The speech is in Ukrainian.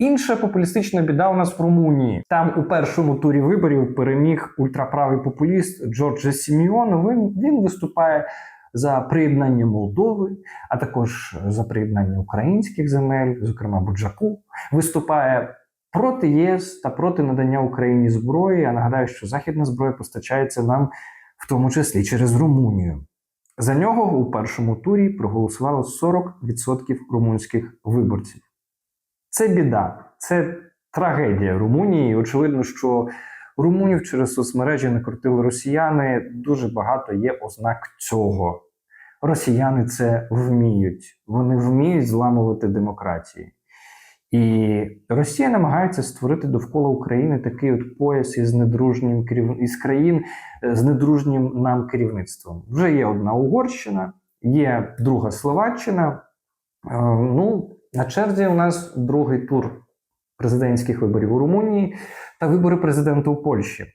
Інша популістична біда у нас в Румунії. Там у першому турі виборів переміг ультраправий популіст Джорджа Сіміон. Він, він виступає за приєднання Молдови, а також за приєднання українських земель, зокрема Буджаку. Виступає проти ЄС та проти надання Україні зброї. Я нагадаю, що західна зброя постачається нам в тому числі через Румунію. За нього у першому турі проголосувало 40% румунських виборців. Це біда, це трагедія Румунії. Очевидно, що румунів через соцмережі накрутили росіяни. Дуже багато є ознак цього. Росіяни це вміють. Вони вміють зламувати демократії. І Росія намагається створити довкола України такий от пояс із недружнім із країн е, з недружнім нам керівництвом. Вже є одна Угорщина, є друга Словаччина. Е, Ну, на черзі у нас другий тур президентських виборів у Румунії та вибори президента у Польщі.